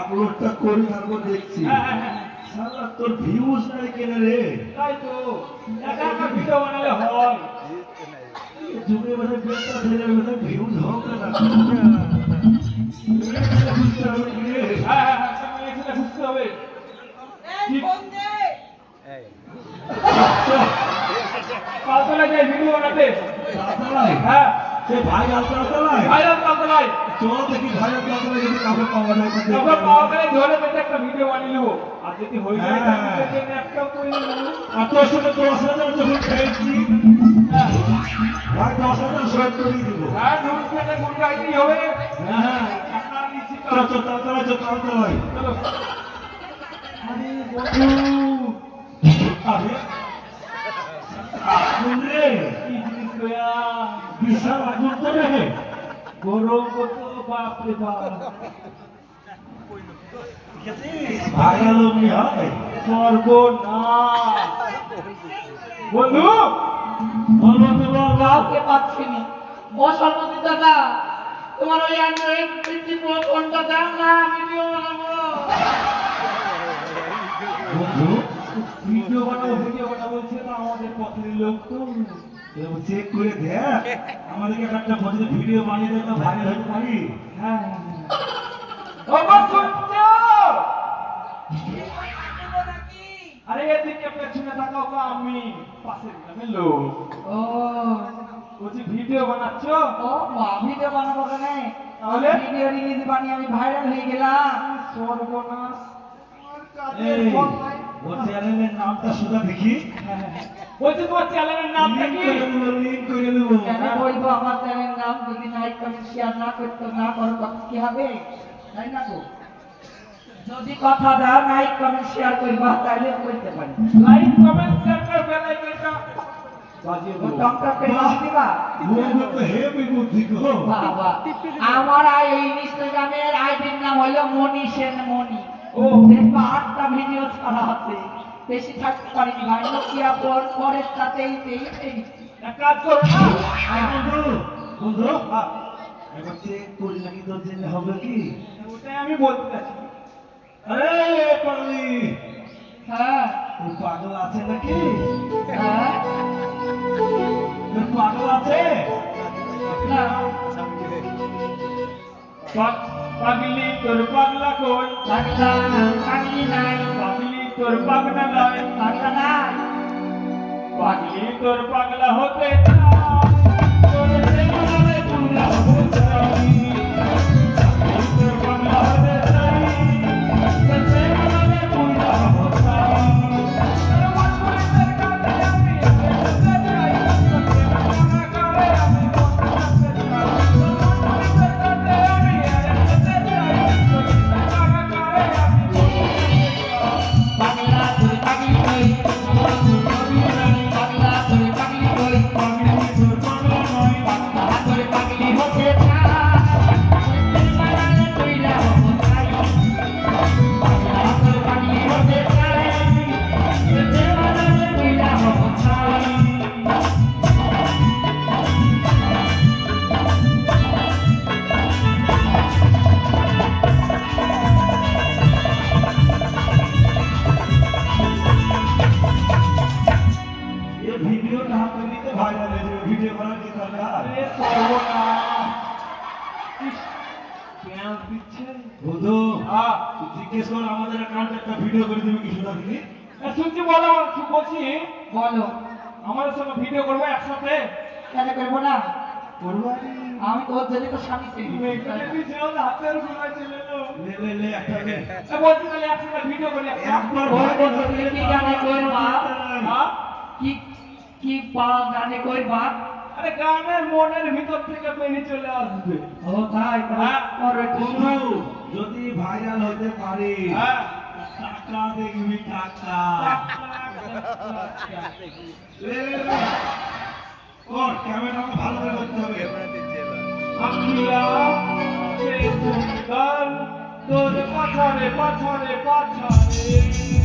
আপলোডটা করি তারপর দেখছি হ্যাঁ, হ্যাঁ, হ্যাঁ। শালা তোর ভিউজ নাই কেন রে। তাই তো একা একা ভিডিও বানালে হয়। যুগে মানে বেটা ছেলে মানে ভিউজ হোক না হ্যাঁ হ্যাঁ হ্যাঁ সামনে হবে। ভিডিও বানাতে। হ্যাঁ। সে ভাই তালতলায় ভাইরাল তালতলায় চল দেখি ভাই যদি কাউকে পাওয়া যায় দেখব। পাওয়া গেলে ধরে পেতে একটা ভিডিও বানিয়ে নেব। আর যদি হয়ে যায় হ্যাঁ। একটাও করে নেব। আর তোর সঙ্গে দশ হাজার যখন খেয়েছি হ্যাঁ। ভাই দশ হাজার শোধ করে দিব। হ্যাঁ ঢুক পেতে কোন গাইতেই হবে। হ্যাঁ। চল চল তালতলায় চল তালতলায় চলো। আরে বন্ধু। আরে। আগুন রে। কি জিনিস লয়া বিশাল আগুন তো রে গরম কত বাপ রে বাপ। হয় সর্বনাশ। বন্ধু কাউকে পাচ্ছি না। ও সর্বতি দাদা তোমার ওই অ্যান্ড্রয়েড ফিফটি প্রো ফোনটা দাও না ভিডিও বানাবো বন্ধু ভিডিও বানাবো ভিডিও বানাবো বলছে না আমাদের পথের লোক তো। চেক করে দেখ। আমাদেরকে একটা ভিডিও বানিয়ে দেয় ভাইরাল হতে পারি? হ্যাঁ। পেছনে তাকাও তো আমি পাশের গ্রামের লোক। ও। বলছি ভিডিও বানাচ্ছ? ও মা ভিডিও বানাবো কেন? তাহলে? ভিডিও রিলিজ বানিয়ে আমি ভাইরাল হয়ে গেলাম। সর্বনাশ। আমার কাজের এই ওর চ্যানেলের নামটা শুধু দেখি। বলছি তোমার চ্যানেলের নামটা কি করে করে দেবো। কেন বলব আমার চ্যানেল নাম যদি লাইক কমেন্ট শেয়ার না করতে না করো কি হবে? তাই না গো? যদি কথা দাও লাইক কমেন্ট শেয়ার করবা তাহলে করতে পারি। লাইক কমেন্ট শেয়ার করে বেল আইকনটা বাজিয়ে ও দেবো টকটক করে বাজি দিবা? বন্ধু তো হেভি বুদ্ধি গো। বাবা। আমার এই ইনস্টাগ্রামের আইডির নাম হলো মনি সেন মনি ও। দেখবা আটটা ভিডিও ছাড়া আছে। বেশি থাকতে পারিনি ভাই। নোকিয়া পর পরের সাথেই তেই তেই। কাজ করো না। বন্ধু বন্ধু। একবার চেক করি নাকি তোর জন্য হবে কি? ওটাই আমি বলতে চাচ্ছি। হ্যাঁ। পাগল আছে নাকি? হ্যাঁ। পাগল আছে? না। পাগলি তোর পাগলা কই? পাগলা পাগলি নাই। পাগলি তোর পাগলা নাই পাগলা নাই। পাগলি তোর পাগলা হতে চায়। কি দরকার করব না কেন দিচ্ছেন বন্ধু জিজ্ঞেস কর আমাদের কার্ড একটা ভিডিও করে দিবে কি সুন্দর দিদি? শুনছি বলো বলছি? বলো। আমাদের সঙ্গে ভিডিও করব একসাথে? কেন করব না? করব আমি তোর জন্য তো স্বামী ছিলি। হাতেরগুলো চলে লে লে লে একটা লে। বলছি তাহলে একসাথে ভিডিও করি একবার ভয় করছ কি গানে করবা? হ্যাঁ? কি কি পা গানে করবা? আরে গানের মনের ভিতর থেকে বেরিয়ে চলে আসবে ও তাই হ্যাঁ। ওর যদি ভাইরাল হতে পারে হ্যাঁ টাকা দেখবি টাকা। কর, ক্যামেরা ভালো করে করতে হবে। সুন্দর তোর পাছারে পাছারে পাছারে